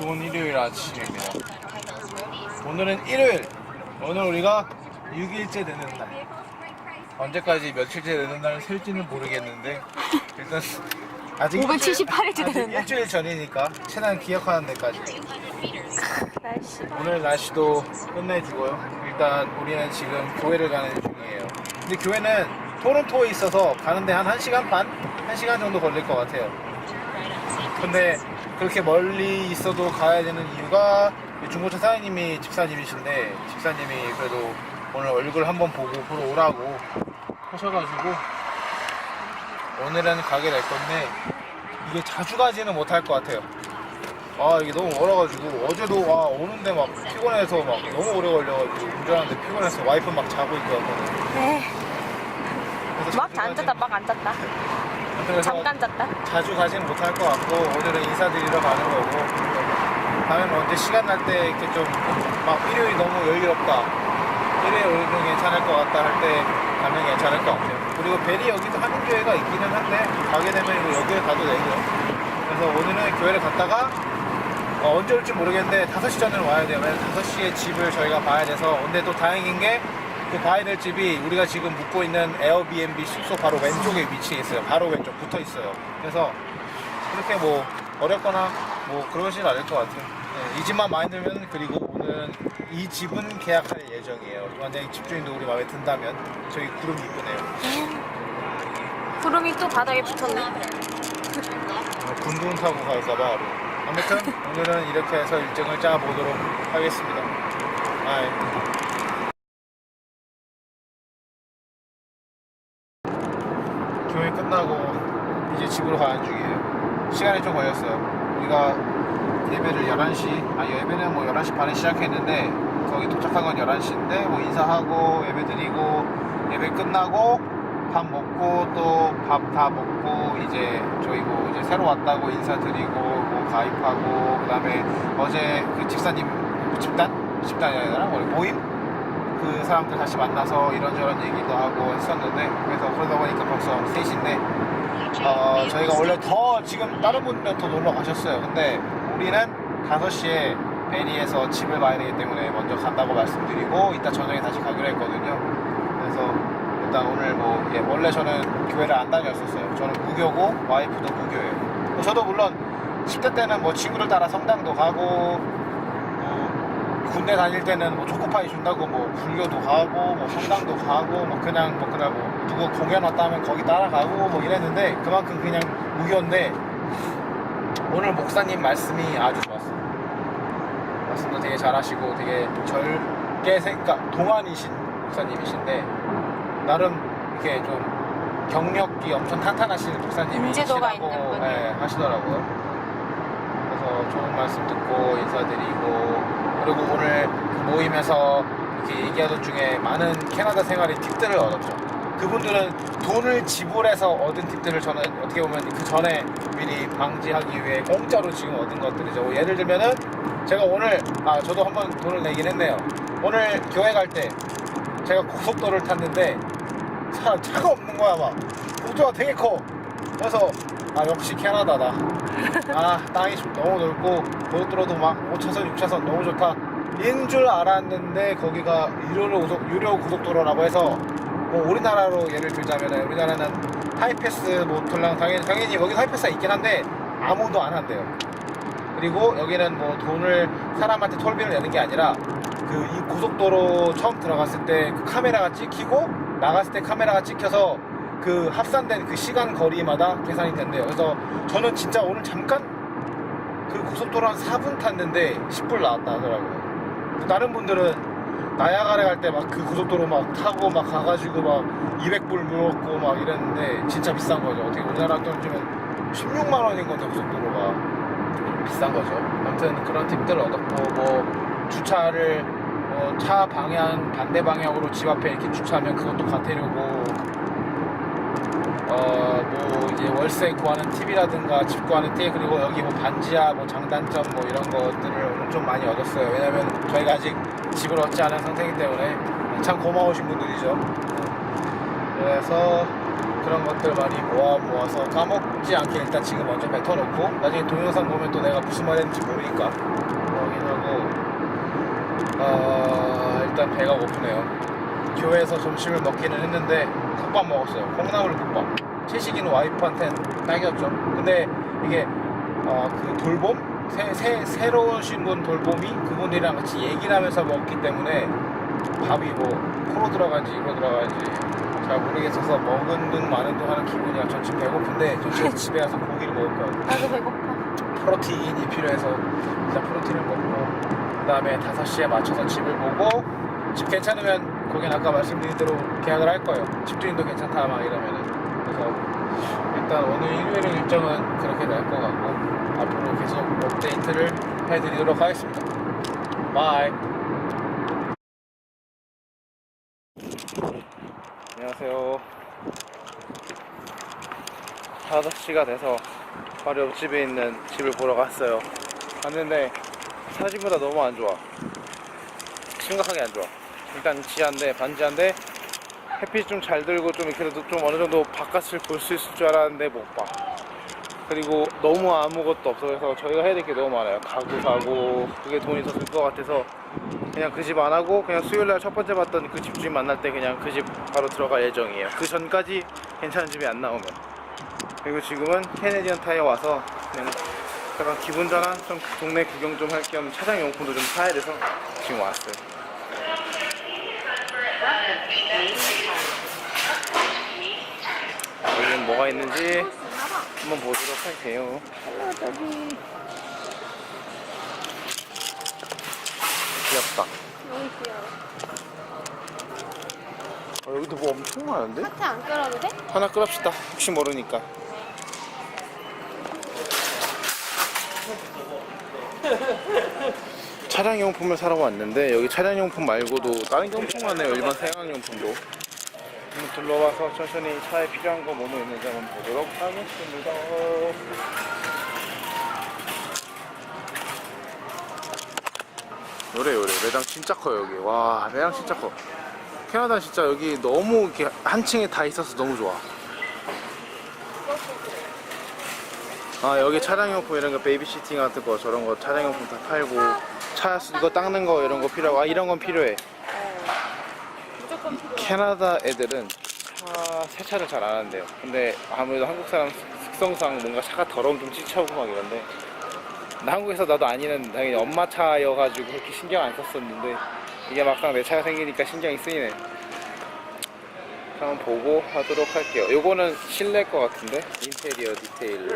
좋은 일요일 아침입니다. 오늘은 일요일. 오늘 우리가 6일째 되는 날. 언제까지 며칠째 되는 날 셀지는 모르겠는데 일단 아직 578일째 아직 되는 날. 일주일 전이니까 최대한 기억하는 데까지. 날씨. 오늘 날씨도 끝내주고요. 일단 우리는 지금 교회를 가는 중이에요. 근데 교회는 토론토에 있어서 가는데 한 1시간 반? 1시간 정도 걸릴 것 같아요. 근데 그렇게 멀리 있어도 가야 되는 이유가 중고차 사장님이 집사님이신데 집사님이 그래도 오늘 얼굴 한번 보고 보러 오라고 하셔가지고 오늘은 가게 될 건데 이게 자주 가지는 못할 것 같아요. 아 이게 너무 멀어가지고 어제도 와 오는데 막 피곤해서 막 너무 오래 걸려가지고 운전하는데 피곤해서 와이프 막 자고 있거든요. 네. 막 잤다, 막안 잤다. 그래서 잠깐 잤다. 자주 가지는 못할 것 같고 오늘은 인사드리러 가는 거고 다음에 언제 시간 날 때 이렇게 좀 막 일요일 너무 여유롭다 일요일 오늘 좀 괜찮을 것 같다 할 때 가면 괜찮을 것 같아요. 그리고 베리 여기도 한인교회가 있기는 한데 가게 되면 이거 여기에 가도 되고요. 그래서 오늘은 교회를 갔다가 어, 언제 올지 모르겠는데 5시 전에 와야 돼요. 왜냐면 5시에 집을 저희가 봐야 돼서. 근데 또 다행인 게 그될 집이 우리가 지금 묵고 있는 에어비앤비 숙소 바로 왼쪽에 위치해 있어요 바로 왼쪽 붙어 있어요 그래서 그렇게 뭐 어렵거나 뭐 그러진 않을 것 같아요. 네, 이 집만 마음에 들면 그리고 오늘은 이 집은 계약할 예정이에요. 만약에 집주인도 우리 마음에 든다면 저기 구름 이쁘네요. 구름이 또 바닥에 붙었네. 어, 군동 타고 갈까봐. 아무튼 오늘은 이렇게 해서 일정을 짜보도록 하겠습니다. 아이. 교회 끝나고 이제 집으로 가는 중이에요. 시간이 좀 걸렸어요. 우리가 예배를 11시, 아 예배는 뭐 11시 반에 시작했는데 거기 도착한 건 11시인데 뭐 인사하고 예배 드리고 예배 끝나고 밥 먹고 또 밥 다 먹고 이제 저희 뭐 이제 새로 왔다고 인사드리고 뭐 가입하고 그 다음에 어제 그 집사님 집단 집단이 아니라 뭐 모임 그 사람들 다시 만나서 이런저런 얘기도 하고 했었는데 그래서 그러다 보니까 벌써 3시인데 어, 저희가 원래 더 지금 다른 분들은 더 놀러 가셨어요. 근데 우리는 5시에 베리에서 집을 봐야 되기 때문에 먼저 간다고 말씀드리고 이따 저녁에 다시 가기로 했거든요. 그래서 일단 오늘 뭐 예, 원래 저는 교회를 안 다녔었어요. 저는 무교고 와이프도 무교예요. 뭐 저도 물론 10대 때는 뭐 친구들 따라 성당도 가고 뭐 군대 다닐 때는 뭐 초코파이 준다고 뭐 불교도 가고 뭐 성당도 가고 뭐 그냥 뭐 그냥 뭐 누구 공연 왔다 하면 거기 따라가고 뭐 이랬는데 그만큼 그냥 무교인데 오늘 목사님 말씀이 아주 좋았어요. 말씀도 되게 잘하시고 되게 젊게 생각 동안이신 목사님이신데 나름 이렇게 좀 경력이 엄청 탄탄하신 목사님이시라고. 예, 하시더라고요. 그래서 좋은 말씀 듣고 인사드리고 그리고 오늘 그 모임에서 이렇게 얘기하던 중에 많은 캐나다 생활의 팁들을 얻었죠. 그분들은 돈을 지불해서 얻은 팁들을 저는 어떻게 보면 그 전에 미리 방지하기 위해 공짜로 지금 얻은 것들이죠. 뭐 예를 들면은 제가 오늘 아 저도 한번 돈을 내긴 했네요. 오늘 교회 갈 때 제가 고속도로를 탔는데 차, 차가 없는 거야 막 고속도로가 되게 커. 그래서 아 역시 캐나다다. 아 땅이 좀 너무 넓고 고속도로도 막 5차선 6차선 너무 좋다 인 줄 알았는데 거기가 유료, 고속, 유료 고속도로라고 해서 뭐 우리나라로 예를 들자면 우리나라는 하이패스 뭐 털랑 당연히, 당연히 여기 하이패스가 있긴 한데 아무도 안 한대요 그리고 여기는 뭐 돈을 사람한테 톨비를 내는 게 아니라 그 이 고속도로 처음 들어갔을 때 그 카메라가 찍히고 나갔을 때 카메라가 찍혀서 그 합산된 그 시간 거리마다 계산이 된대요. 그래서 저는 진짜 오늘 잠깐 그 고속도로 한 4분 탔는데 10불 나왔다 하더라고요. 다른 분들은 나야가래 갈때 막 그 고속도로 막 타고 막 가가지고 막 200불 물었고 막 이랬는데 진짜 비싼 거죠. 어떻게 우리나라 돈 주면 16만 원인 건데 고속도로가 비싼 거죠. 아무튼 그런 팁들을 얻었고 뭐 주차를 뭐차 방향 반대 방향으로 집 앞에 이렇게 주차하면 그것도 과태료고 어 뭐 이제 월세 구하는 팁이라든가 집 구하는 팁 그리고 여기 뭐 반지하 뭐 장단점 뭐 이런 것들을 좀 많이 얻었어요. 왜냐면 저희가 아직 집을 얻지 않은 상태이기 때문에 참 고마우신 분들이죠. 그래서 그런 것들 많이 모아 모아서 까먹지 않게 일단 지금 먼저 뱉어놓고 나중에 동영상 보면 또 내가 무슨 말 했는지 모르니까 확인하고 아 일단 배가 고프네요 교회에서 점심을 먹기는 했는데 국밥 먹었어요. 콩나물 국밥. 채식이는 와이프한테는 딱이었죠. 근데 이게 어, 그 돌봄? 새, 새, 새로 오신 분 돌봄이 그분들이랑 같이 얘기를 하면서 먹기 때문에 밥이 뭐 코로 들어가는지 입으로 들어가는지 잘 모르겠어서 먹은 둥 마는 둥 하는 기분이야. 전 지금 배고픈데 저 지금 집에 가서 고기를 먹을 거예요 나도 배고파. 프로틴이 필요해서 일단 프로틴을 먹고 그 다음에 5시에 맞춰서 집을 보고 집 괜찮으면 거긴 아까 말씀드린 대로 계약을 할 거예요 집주인도 괜찮다 막 이러면은 그래서 일단 오늘 일요일 일정은 그렇게 될 것 같고 앞으로 계속 업데이트를 해드리도록 하겠습니다 바이 안녕하세요 5시가 돼서 바로 옆집에 있는 집을 보러 갔어요. 갔는데 사진보다 너무 안 좋아. 심각하게 안 좋아. 일단 지한데 반지한데 햇빛 좀 잘 들고 좀 그래도 좀 어느 정도 바깥을 볼 수 있을 줄 알았는데 못 봐. 그리고 너무 아무것도 없어 그래서 저희가 해야 될 게 너무 많아요. 가구 사고 그게 돈이 더 들 것 같아서 그냥 그 집 안 하고 그냥 수요일 날 첫 번째 봤던 그 집주인 만날 때 그냥 그 집 바로 들어갈 예정이에요. 그 전까지 괜찮은 집이 안 나오면. 그리고 지금은 캐네디언 타이어 와서 그냥 약간 기분 전환 좀 동네 구경 좀 할 겸 차량 용품도 좀 사야 돼서 지금 왔어요. 여기는 뭐가 있는지 한번 보도록 할게요. 귀엽다. 너무 귀여워. 어, 여기도 뭐 엄청 많은데? 하트 안 끌어도 돼? 하나 끌읍시다. 혹시 모르니까. 차량용품을 사러 왔는데 여기 차량용품 말고도 다른 게 엄청 많네요. 일반 생활용품도. 한번 둘러봐서 천천히 차에 필요한 거 뭐뭐 있는지 한번 보도록 하겠습니다. 요래 요래 매장 진짜 커요 여기. 와 매장 진짜 커. 캐나다 진짜 여기 너무 이렇게 한 층에 다 있어서 너무 좋아. 아 여기 차량용품 이런 거 베이비시팅 같은 거 저런 거 차량용품 다 팔고 차 이거 닦는 거 이런 거 필요하고 아 이런 건 필요해. 캐나다 애들은 차 세차를 잘 안 한대요. 근데 아무래도 한국 사람 특성상 뭔가 차가 더러우면 좀 찌차고 막 이런데 나 한국에서 나도 아니는 당연히 엄마 차여가지고 그렇게 신경 안 썼었는데 이게 막상 내 차가 생기니까 신경이 쓰이네. 한번 보고 하도록 할게요. 요거는 실내 거 같은데 인테리어 디테일.